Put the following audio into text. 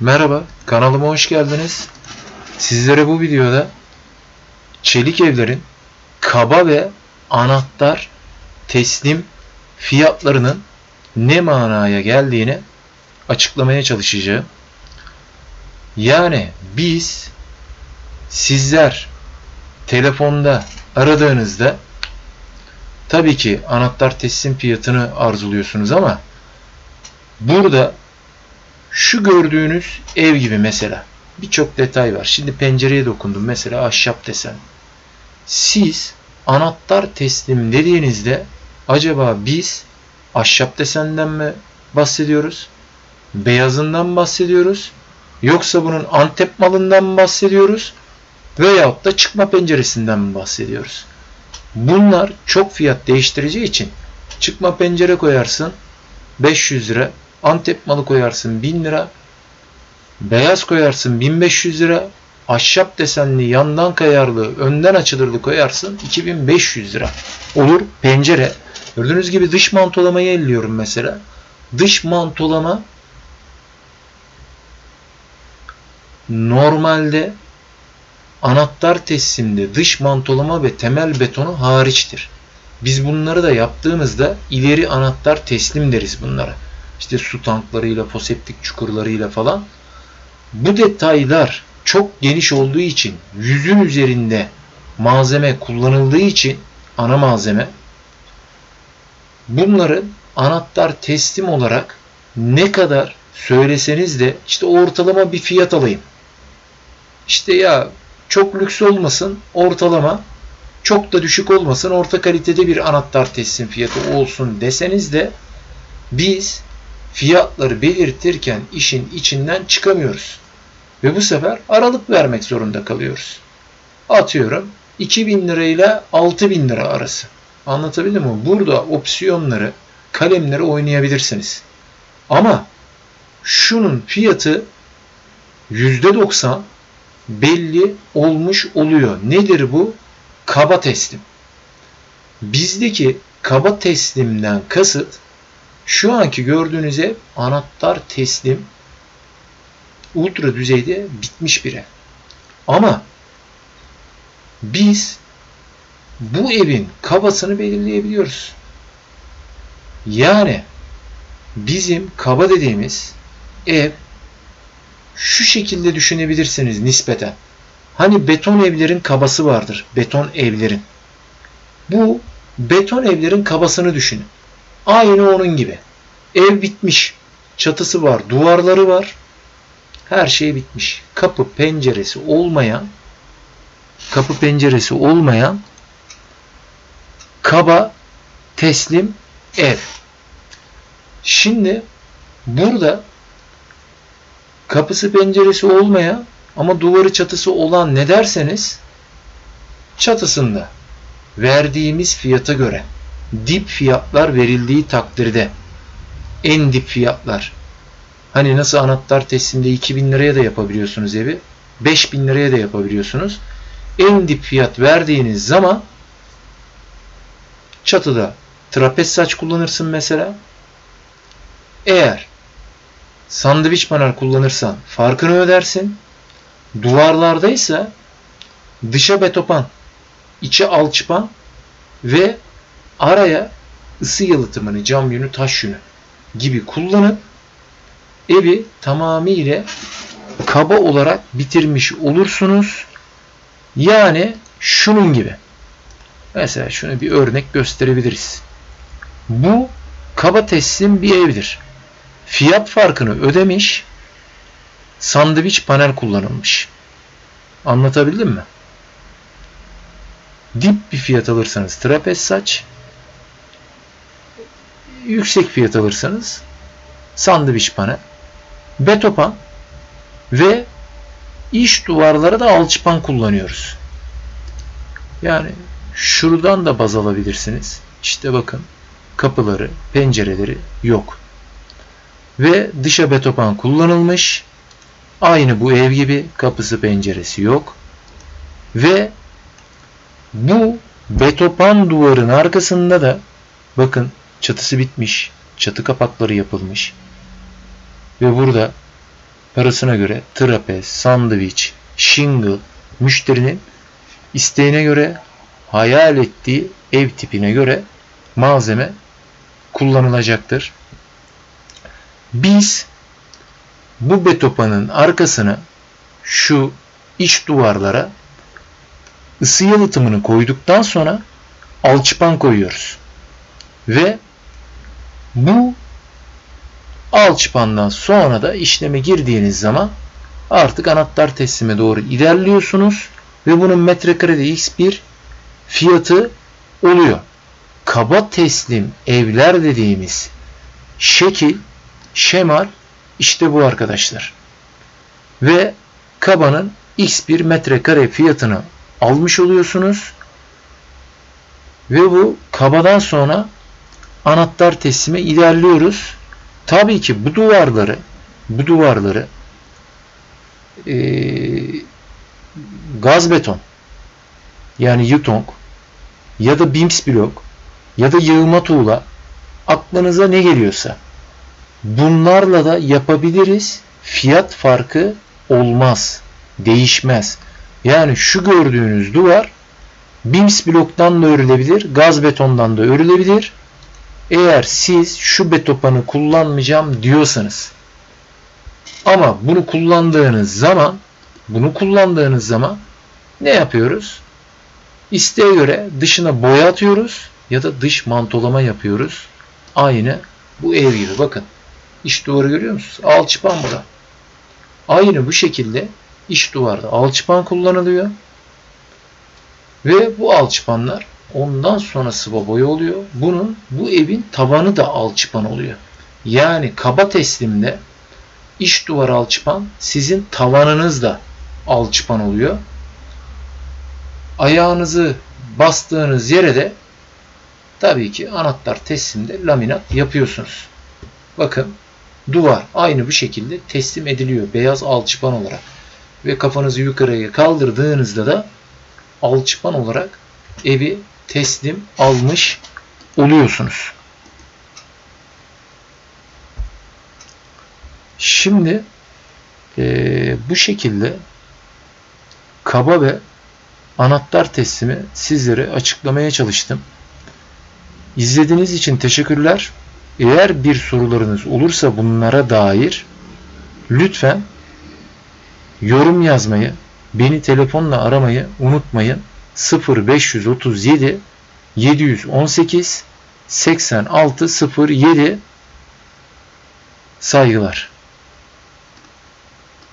Merhaba, kanalıma hoş geldiniz. Sizlere bu videoda çelik evlerin kaba ve anahtar teslim fiyatlarının ne manaya geldiğini açıklamaya çalışacağım. Yani biz sizler telefonda aradığınızda tabii ki anahtar teslim fiyatını arzuluyorsunuz ama burada şu gördüğünüz ev gibi mesela birçok detay var. Şimdi pencereye dokundum mesela ahşap desen. Siz anahtar teslim dediğinizde acaba biz ahşap desenden mi bahsediyoruz? Beyazından bahsediyoruz? Yoksa bunun Antep malından mı bahsediyoruz? Veyahut da çıkma penceresinden mi bahsediyoruz? Bunlar çok fiyat değiştireceği için çıkma pencere koyarsın 500 lira, Antep malı koyarsın 1000 lira, beyaz koyarsın 1500 lira, ahşap desenli yandan kayarlı, önden açılırlı koyarsın 2500 lira. Olur pencere. Gördüğünüz gibi dış mantolamayı elliyorum mesela. Dış mantolama normalde anahtar teslimde dış mantolama ve temel betonu hariçtir. Biz bunları da yaptığımızda ileri anahtar teslim deriz bunlara. İşte su tanklarıyla, foseptik çukurlarıyla falan. Bu detaylar çok geniş olduğu için yüzün üzerinde malzeme kullanıldığı için ana malzeme bunların anahtar teslim olarak ne kadar söyleseniz de işte ortalama bir fiyat alayım. İşte ya çok lüks olmasın ortalama çok da düşük olmasın orta kalitede bir anahtar teslim fiyatı olsun deseniz de biz fiyatları belirtirken işin içinden çıkamıyoruz. Ve bu sefer aralık vermek zorunda kalıyoruz. Atıyorum 2000 lira ile 6000 lira arası. Anlatabildim mi? Burada opsiyonları, kalemleri oynayabilirsiniz. Ama şunun fiyatı %90 belli olmuş oluyor. Nedir bu? Kaba teslim. Bizdeki kaba teslimden kasıt şu anki gördüğünüz ev anahtar teslim ultra düzeyde bitmiş bir ev. Ama biz bu evin kabasını belirleyebiliyoruz. Yani bizim kaba dediğimiz ev şu şekilde düşünebilirsiniz nispeten. Hani beton evlerin kabası vardır. Beton evlerin. Bu beton evlerin kabasını düşünün. Aynı onun gibi. Ev bitmiş. Çatısı var, duvarları var. Her şey bitmiş. Kapı penceresi olmayan kapı penceresi olmayan kaba teslim ev. Şimdi burada kapısı penceresi olmayan ama duvarı çatısı olan ne derseniz çatısında verdiğimiz fiyata göre dip fiyatlar verildiği takdirde en dip fiyatlar. Hani nasıl anahtar teslimde 2000 liraya da yapabiliyorsunuz evi 5000 liraya da yapabiliyorsunuz. En dip fiyat verdiğiniz zaman çatıda trapez saç kullanırsın mesela. Eğer sandviç panel kullanırsan farkını ödersin. Duvarlardaysa dışa betopan içe alçıpan ve araya ısı yalıtımını, cam yünü, taş yünü gibi kullanıp evi tamamıyla kaba olarak bitirmiş olursunuz. Yani şunun gibi. Mesela şunu bir örnek gösterebiliriz. Bu kaba teslim bir evdir. Fiyat farkını ödemiş, sandviç panel kullanılmış. Anlatabildim mi? Dip bir fiyat alırsanız trapez saç, yüksek fiyat alırsanız sandviç panel, betopan ve iç duvarlara da alçıpan kullanıyoruz. Yani şuradan da baz alabilirsiniz. İşte bakın kapıları, pencereleri yok. Ve dışa betopan kullanılmış. Aynı bu ev gibi kapısı penceresi yok. Ve bu betopan duvarın arkasında da bakın çatısı bitmiş. Çatı kapakları yapılmış. Ve burada parasına göre trapez, sandviç, shingle müşterinin isteğine göre hayal ettiği ev tipine göre malzeme kullanılacaktır. Biz bu betopanın arkasına şu iç duvarlara ısı yalıtımını koyduktan sonra alçıpan koyuyoruz. Ve bu alçıpandan sonra da işleme girdiğiniz zaman artık anahtar teslime doğru ilerliyorsunuz ve bunun metrekarede x bir fiyatı oluyor. Kaba teslim evler dediğimiz şekil, şemal işte bu arkadaşlar. Ve kabanın x bir metrekare fiyatını almış oluyorsunuz. Ve bu kabadan sonra anahtar teslime ilerliyoruz. Tabii ki bu duvarları bu duvarları e, gaz beton yani yutong ya da bims blok ya da yığma tuğla aklınıza ne geliyorsa bunlarla da yapabiliriz. Fiyat farkı olmaz. Değişmez. Yani şu gördüğünüz duvar BIMS bloktan da örülebilir, gaz betondan da örülebilir. Eğer siz şu betopanı kullanmayacağım diyorsanız ama bunu kullandığınız zaman bunu kullandığınız zaman ne yapıyoruz? İsteğe göre dışına boya atıyoruz ya da dış mantolama yapıyoruz. Aynı bu ev gibi bakın. İç duvarı görüyor musunuz? Alçıpan bu da. Aynı bu şekilde iç duvarda alçıpan kullanılıyor. Ve bu alçıpanlar ondan sonra sıva boya oluyor. Bunun bu evin tavanı da alçıpan oluyor. Yani kaba teslimde iç duvar alçıpan sizin tavanınız da alçıpan oluyor. Ayağınızı bastığınız yere de tabii ki anahtar teslimde laminat yapıyorsunuz. Bakın duvar aynı bu şekilde teslim ediliyor beyaz alçıpan olarak. Ve kafanızı yukarıya kaldırdığınızda da alçıpan olarak evi teslim almış oluyorsunuz. Şimdi e, bu şekilde kaba ve anahtar teslimi sizlere açıklamaya çalıştım. İzlediğiniz için teşekkürler. Eğer bir sorularınız olursa bunlara dair lütfen yorum yazmayı, beni telefonla aramayı unutmayın. 0537 718 8607 saygılar.